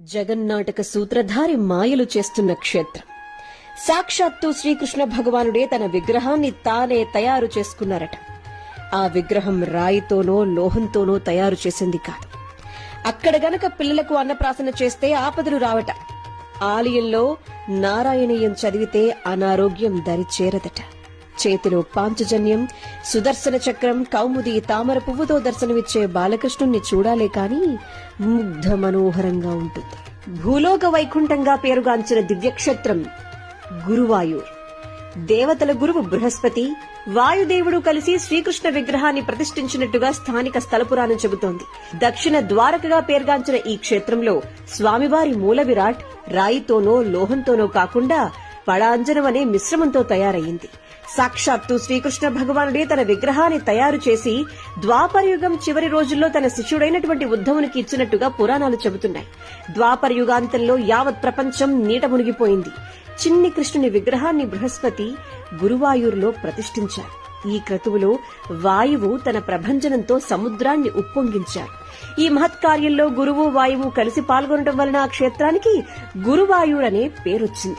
జగన్నాటక సూత్రధారి మాయలు చేస్తున్న క్షేత్రం. సాక్షాత్తు శ్రీకృష్ణ భగవానుడే తన విగ్రహాన్ని తానే తయారు చేసుకున్నారట. ఆ విగ్రహం రాయితోనో లోహంతోనో తయారు చేసింది కాదు. అక్కడ గనక పిల్లలకు అన్నప్రాసన చేస్తే ఆపదలు రావట. ఆలయంలో నారాయణీయం చదివితే అనారోగ్యం దరి చేరదట. చేతిలో పాంచజన్యం సుదర్శన చక్రం కౌముది తామర పువ్వుతో దర్శనమిచ్చే బాలకృష్ణుణ్ణి చూడాలే కాని ముగ్ధ మనోహరంగా ఉంటుంది. భూలోక వైకుంఠంగా పేరుగాంచిన దివ్యక్షేత్రం గురువాయూర్. దేవతల గురువు బృహస్పతి వాయుదేవుడు కలిసి శ్రీకృష్ణ విగ్రహాన్ని ప్రతిష్ఠించినట్టుగా స్థానిక స్థలపురాణం చెబుతోంది. దక్షిణ ద్వారకగా పేర్గాంచిన ఈ క్షేత్రంలో స్వామివారి మూల విరాట్ రాయితోనో లోహంతోనో కాకుండా పళాంజనం అనే మిశ్రమంతో తయారయ్యింది. సాక్షాత్తు శ్రీకృష్ణ భగవానుడే తన విగ్రహాన్ని తయారు చేసి ద్వాపరయుగం చివరి రోజుల్లో తన శిష్యుడైనటువంటి ఉద్ధవునికి ఇచ్చినట్టుగా పురాణాలు చెబుతున్నాయి. ద్వాపరయుగాంతంలో యావత్ ప్రపంచం నీట మునిగిపోయింది. చిన్ని కృష్ణుని విగ్రహాన్ని బృహస్పతి గురువాయూరులో ప్రతిష్ఠించారు. ఈ క్రతువులో వాయువు తన ప్రభంజనంతో సముద్రాన్ని ఉప్పొంగించారు. ఈ మహత్కార్యంలో గురువు వాయువు కలిసి పాల్గొనడం వలన ఆ క్షేత్రానికి గురువాయూర్ అనే పేరొచ్చింది.